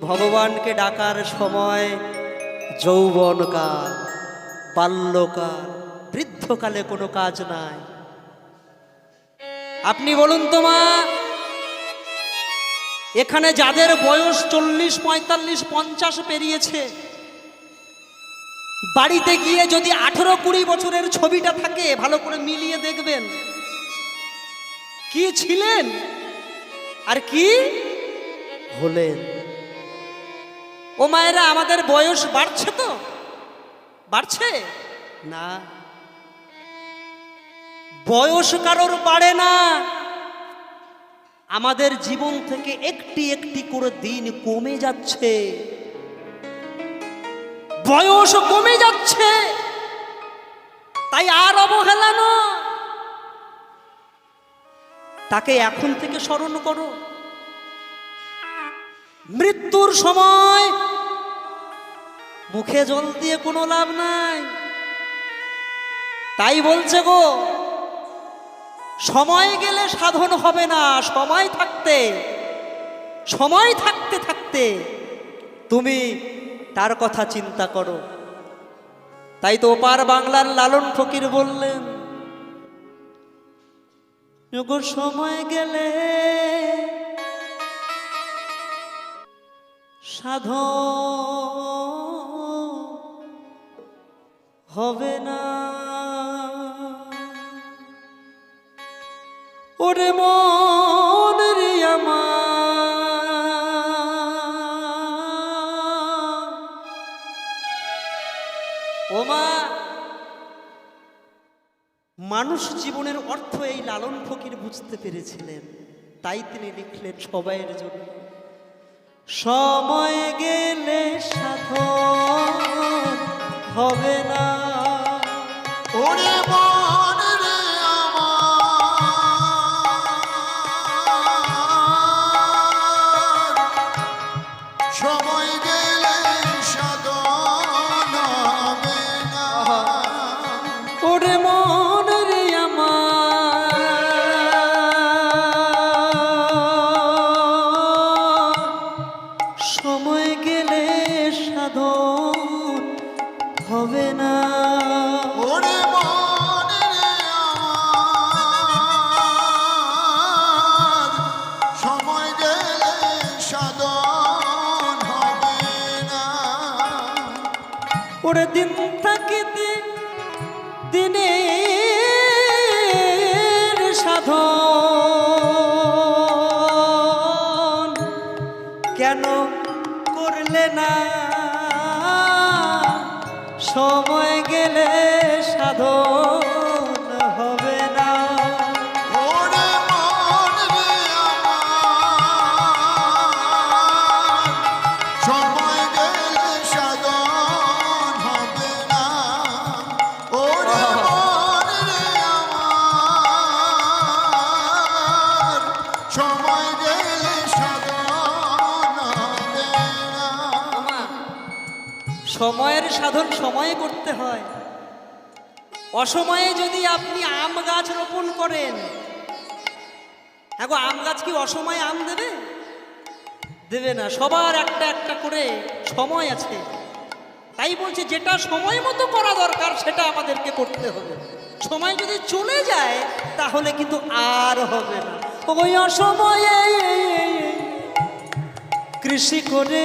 ভগবানকে ডাকার সময় যৌবনকাল, বাল্যকাল, বৃদ্ধকালে কোনো কাজ নাই। আপনি বলুন তো মা, এখানে যাদের বয়স চল্লিশ, পঁয়তাল্লিশ, পঞ্চাশ পেরিয়েছে, বাড়িতে গিয়ে যদি আঠেরো কুড়ি বছরের ছবিটা থাকে, ভালো করে মিলিয়ে দেখবেন। কি ছিলেন আর কি হলেন? ও মায়েরা, আমাদের বয়স বাড়ছে তো? বাড়ছে? না। বয়স কারোর বাড়ে না। আমাদের জীবন থেকে একটি একটি করে দিন কমে যাচ্ছে। বয়স কমে যাচ্ছে। তাই আর অবহেলা নয়। তাকে এখন থেকে স্মরণ করো। মৃত্যুর সময় মুখে জল দিয়ে কোনো লাভ নাই। তাই বলছে গো, সময় গেলে সাধন হবে না, সময় থাকতে সময় থাকতে থাকতে তুমি তার কথা চিন্তা করো। তাই তো ওপার বাংলার লালন ফকির বললেন সময় গেলে সাধ হবে না। ওরে মন রে আমার। ও মা, মানুষ জীবনের অর্থ এই লালন ফকির বুঝতে পেরেছিলেন। তাই তিনি লিখলেন সবাইয়ের জন্য। সময় গেলে সাধন হবে না। ওরে ওরে দিন করতে হয়। অসময়ে যদি আপনি আম গাছ রোপণ করেন হ্যাঁ গো, আম গাছ কি অসময়ে আম দেবে? দেবে না সবার একটা একটা করে সময় আছে। তাই বলছে যেটা সময় মতো করা দরকার সেটা আমাদেরকে করতে হবে। সময় যদি চলে যায় তাহলে কিন্তু আর হবে না। ওই অসময়ে কৃষি করে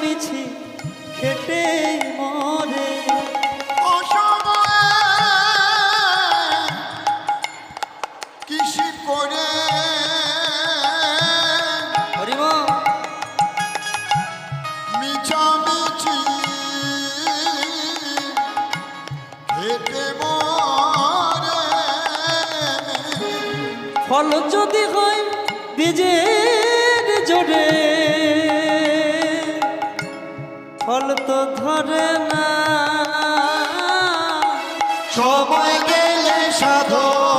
মিছামিছি খেটে মরে। কৃষি করে ফল যদি হয় বীজের জোরে ফল তো ধরে না। সময় গেলে সাধন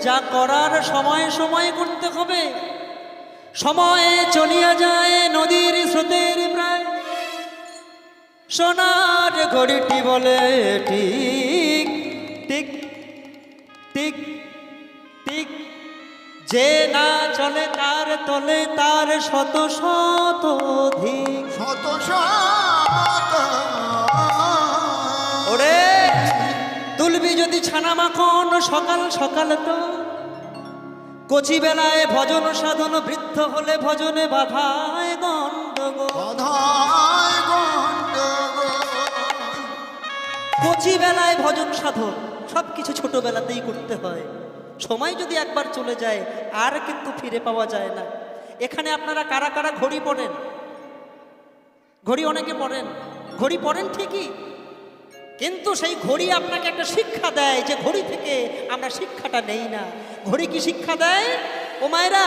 যা করার সময় সময় করতে হবে। সময়ে চলিয়া যায় নদীর স্রোতের প্রায়। সোনার ঘড়িটি বলে ঠিক টিক টিক টিক যে না চলে তার তলে তার শত শত অধিক। শত শত। ওরে! তুলবি যদি ছানা মাখন সকাল সকাল তো। কচি বেলায় ভজন সাধন বৃদ্ধ হলে ভজনে বাধায় গণ্ডগোল। কচি বেলায় ভজন সাধন সব কিছু ছোটবেলাতেই করতে হয়। সময় যদি একবার চলে যায় আর কিন্তু ফিরে পাওয়া যায় না। এখানে আপনারা কারা কারা ঘড়ি পড়েন? ঘড়ি অনেকে পড়েন। ঘড়ি পড়েন ঠিকই কিন্তু সেই ঘড়ি আপনাকে একটা শিক্ষা দেয় যে ঘড়ি থেকে আমরা শিক্ষাটা নেই না। ঘড়ি কি শিক্ষা দেয়? ও মায়েরা,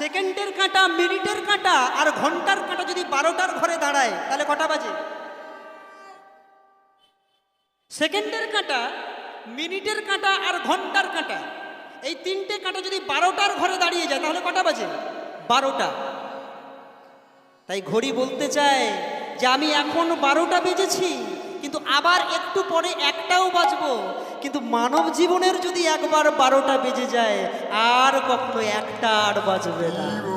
সেকেন্ডের কাঁটা, মিনিটের কাঁটা আর ঘণ্টার কাঁটা যদি বারোটার ঘরে দাঁড়ায়, তাহলে কটা বাজে? সেকেন্ডের কাঁটা, মিনিটের কাঁটা আর ঘণ্টার কাঁটা, এই তিনটে কাঁটা যদি বারোটার ঘরে দাঁড়িয়ে যায়, তাহলে কটা বাজে? বারোটা। তাই ঘড়ি বলতে চায় যে আমি এখন বারোটা বেজেছি। কিন্তু আবার একটু পরে একটাও বাজবো। কিন্তু মানব জীবনের যদি একবার বারোটা বেজে যায়, আর কখনো একটা আর বাজবে না।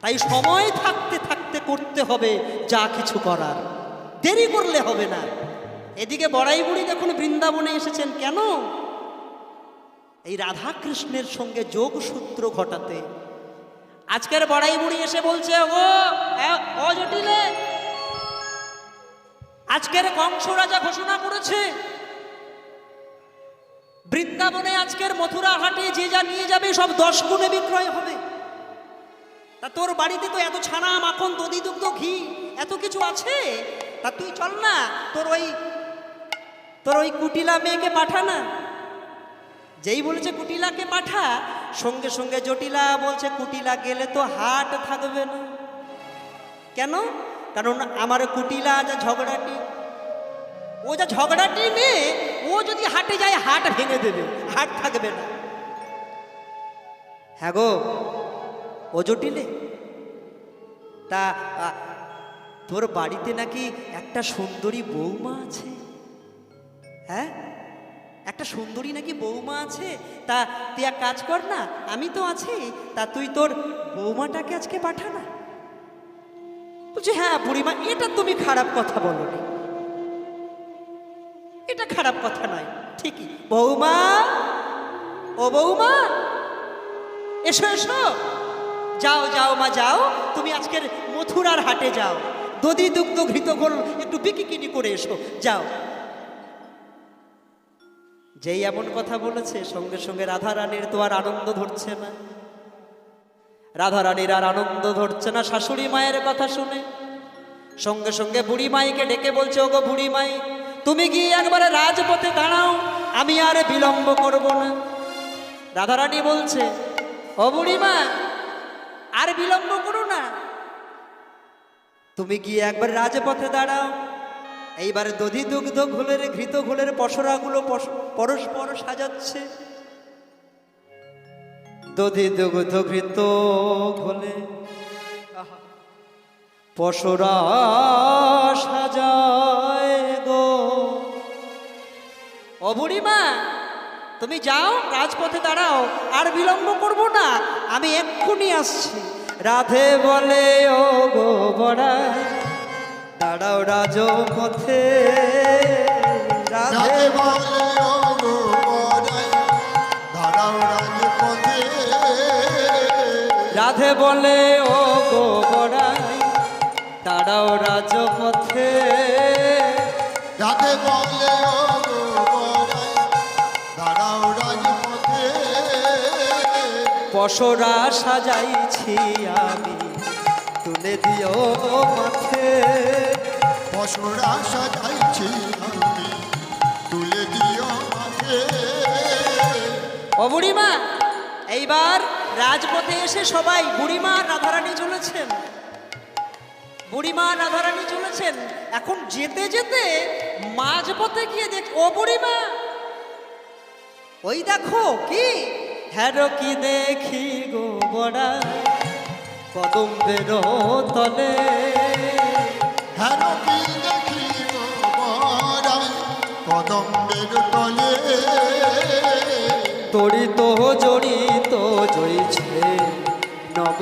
তাই সময় থাকতে থাকতে করতে হবে যা কিছু করার। দেরি করলে হবে না। এদিকে বড়াই বুড়ি দেখুন বৃন্দাবনে এসেছেন, কেন? এই রাধা কৃষ্ণের সঙ্গে যোগসূত্র ঘটাতে। আজকের বড়াই বুড়ি এসে বলছে, ও, এ- ও জটিলে আজকের কংস রাজা ঘোষণা করেছে, বৃন্দাবনে আজকের মথুরা হাটে যে যা নিয়ে যাবে সব দশ গুণে বিক্রয় হবে। তা তোর বাড়িতে তো এত ছানা, মাখন, দধি, দুগ্ধ, ঘি, এত কিছু আছে? তা তুই চল না, তোর ওই তোর ওই কুটিলা মেয়েকে পাঠা না। যেই বলেছে কুটিলাকে পাঠা, সঙ্গে সঙ্গে জটিলা বলছে কুটিলা গেলে তো হাট থাকবে না। কেন? কারণ আমার কুটিলা যা ঝগড়াটি, ও যা ঝগড়াটি মেয়ে ও যদি হাটে যায়, হাট ভেঙে দেবে, হাট থাকবে না। হ্যাঁ গো, ও জটিলে। তা তোর বাড়িতে নাকি একটা সুন্দরী বৌমা আছে? হ্যাঁ? একটা সুন্দরী নাকি বৌমা আছে? তা, তুই এক কাজ কর না, আমি তো আছি, তা তুই তোর বৌমাটাকে আজকে পাঠা না। বলছি হ্যাঁ বুড়িমা, এটা তুমি খারাপ কথা বলনি এটা খারাপ কথা নয়, ঠিকই। বৌমা, ও বৌমা, এসো এসো। যাও যাও মা, যাও। তুমি আজকের মথুরার হাটে যাও। দধি দুগ্ধ ঘৃত গোল একটু বিকিকিনি করে এসো, যাও। যেই এমন কথা বলেছে, সঙ্গে সঙ্গে রাধা রানীর তো আর আনন্দ ধরছে না। রাধা রানীর আর আনন্দ ধরছে না শাশুড়ি মায়ের কথা শুনে। সঙ্গে সঙ্গে বুড়ি মাইকে ডেকে বলছে, ওগো বুড়ি মাই, তুমি গিয়ে একবারে রাজপথে দাঁড়াও, আমি আর বিলম্ব করব না। রাধারানী বলছে, ও বুড়িমা আর বিলম্ব করো না। তুমি গিয়ে একবার রাজপথে দাঁড়াও। এইবার দধি দুগ্ধ ঘোলের ঘৃত ঘোলের পসরাগুলো পস- পরস্পর সাজাচ্ছে। দধি দুগ্ধ ঘৃত ঘোলে পশুরা সাজায় গো। ও বুড়িমা তুমি যাও রাজপথে দাঁড়াও আর বিলম্ব করব না আমি এক্ষুনি আসছি। রাধে বলে ও গো বড়া দাঁড়াও রাজপথে। রাধে বলে ও রাধে বলে ও গো বড়াই দাঁড়াও রাজপথে। বলে ও। পশরা সাজাইছি আমি তুলে দিও মাথে পশুরা সাজাইছি আমি, তুলে দিও মাঠে ও বুড়িমা এইবার রাজপথে এসে সবাই বুড়িমা রাধারানী চলেছেন। বুড়িমা রাধারানী চলেছেন। এখন যেতে যেতে মাঝপথে গিয়ে দেখ ও বুড়িমা! ওই দেখো কি? হ্যারো কি দেখি গো বড়া? কদম্বের তলে। হেন কি দেখি গো কদম্বের তলে।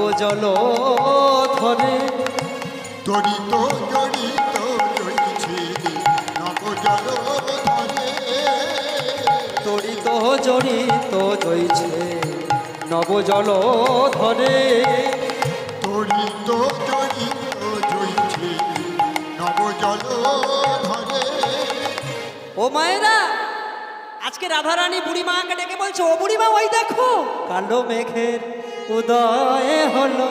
নবজল ধরে। তরিত জড়িত রয়েছে নবজল ধরে। তড়িত জড়িত জইছে নবজল ধরে। তরিত জড়িত রয়েছে নবজল ধরে। ও মায়েরা আজকে রাধারানী বুড়ি মাকে ডেকে বলছে ও বুড়ি মা ওই দেখো। কালো মেঘের উদয় হলো।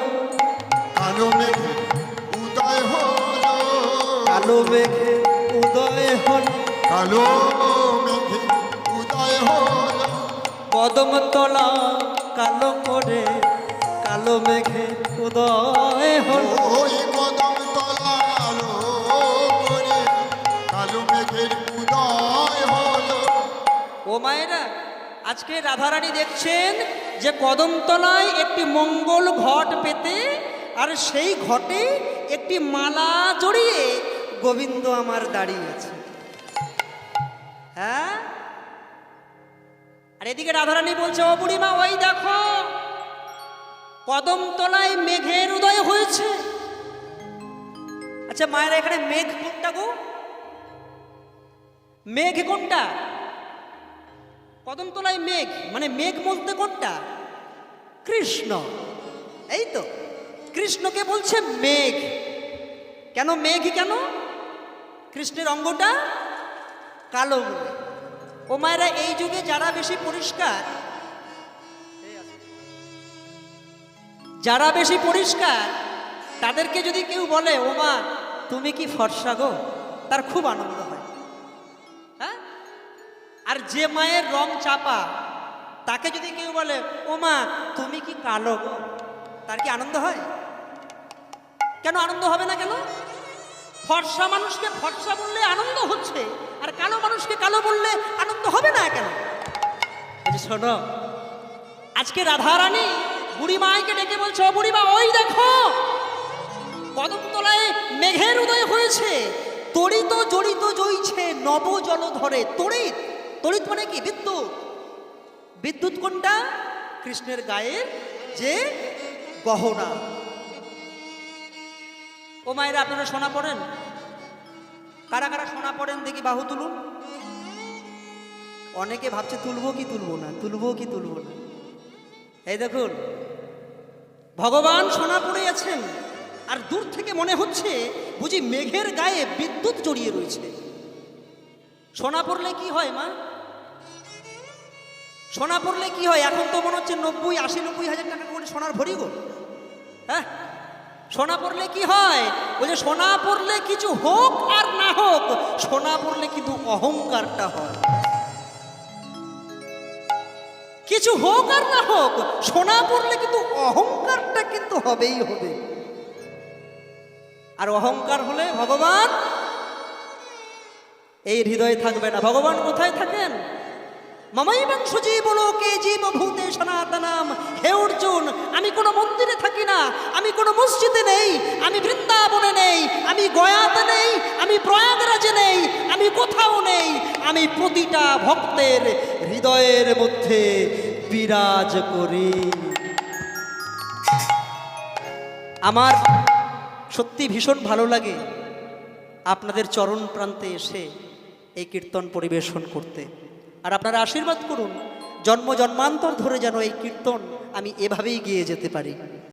কালো মেঘে উদয় হলো। কালো মেঘের উদয় হলো। কালো মেঘে উদয় হলো। কদম তলা কালো করে কালো মেঘের উদয় হলো। ওই কদম তলালো করে কালো মেঘের উদয় হলো। ও মায়েরা আজকে রাধারানী দেখছেন যে কদমতলায় একটি মঙ্গল ঘট পেতে আর সেই ঘটে একটি মালা জড়িয়ে গোবিন্দ আমার দাঁড়িয়ে আছে। হ্যাঁ? আর এদিকে রাধারানী বলছে, ও বুড়িমা, ওই দেখো, কদমতলায় মেঘের উদয় হয়েছে। আচ্ছা মায়েরা এখানে মেঘ কোনটা গো? মেঘ কোনটা? কদমতলায় মেঘ মানে মেঘ বলতে কোনটা? কৃষ্ণ। এই তো। কৃষ্ণকে বলছে মেঘ। কেন মেঘ কেন? কৃষ্ণের অঙ্গটা কালো ও মায়েরা, এই যুগে যারা বেশি পরিষ্কার, যারা বেশি পরিষ্কার, তাদেরকে যদি কেউ বলে ও মা তুমি কি ফর্সা গো? তার খুব আনন্দ আর যে মায়ের রং চাপা, তাকে যদি কেউ বলে, ও মা, তুমি কি কালো গো? তার কি আনন্দ হয়? কেন আনন্দ হবে না কেন? ফর্সা মানুষকে ফর্সা বললে আনন্দ হচ্ছে, আর কালো মানুষকে কালো বললে আনন্দ হবে না কেন? যে শোনো। আজকে রাধারানী বুড়ি মাইকে ডেকে বলছে, ও বুড়িমা ওই দেখো কদমতলায় মেঘের উদয় হয়েছে তড়িত জড়িত জইছে নব জল ধরে তড়িৎ। তড়িৎ মানে কি? বিদ্যুৎ। বিদ্যুৎ কোনটা? কৃষ্ণের গায়ের যে গহনা। ও মায়েরা, আপনারা সোনা পড়েন? কারা কারা সোনা পড়েন? দেখি বাহু তুলুন। অনেকে ভাবছে, তুলবো কি তুলবো না? তুলবো কি তুলবো না? এই দেখুন, ভগবান সোনা পড়ে আছেন, আর দূর থেকে মনে হচ্ছে বুঝি মেঘের গায়ে বিদ্যুৎ জড়িয়ে রয়েছে। সোনা পড়লে কি হয়, মা? সোনা পড়লে কি হয়? এখন তো মনে হচ্ছে নব্বই, আশি, নব্বই হাজার টাকা করে সোনার ভরি গো। হ্যাঁ? সোনা পড়লে কি হয়? যে সোনা পড়লে কিছু হোক আর না হোক, সোনা পড়লে কিন্তু অহংকারটা হয়। কিছু হোক আর না হোক, সোনা পড়লে কিন্তু অহংকারটা কিন্তু হবেই হবে। আর অহংকার হলে ভগবান, এই হৃদয়ে থাকবে না। ভগবান কোথায় থাকেন? মামাইবাং সজীব লোকে জীব ভূতে সনাতনাম। হে অর্জুন, আমি কোনো মন্দিরে থাকি না, আমি কোনো মসজিদে নেই, আমি বৃন্দাবনে নেই, আমি গয়াতে নেই, আমি প্রয়াগরাজে নেই, আমি কোথাও নেই, আমি প্রতিটা ভক্তের হৃদয়ের মধ্যে বিরাজ করি। আমার সত্যি ভীষণ ভালো লাগে আপনাদের চরণ প্রান্তে এসে এই কীর্তন পরিবেশন করতে। আর আপনারা আশীর্বাদ করুন, জন্ম জন্মান্তর ধরে যেন এই কীর্তন আমি এভাবেই গিয়ে যেতে পারি।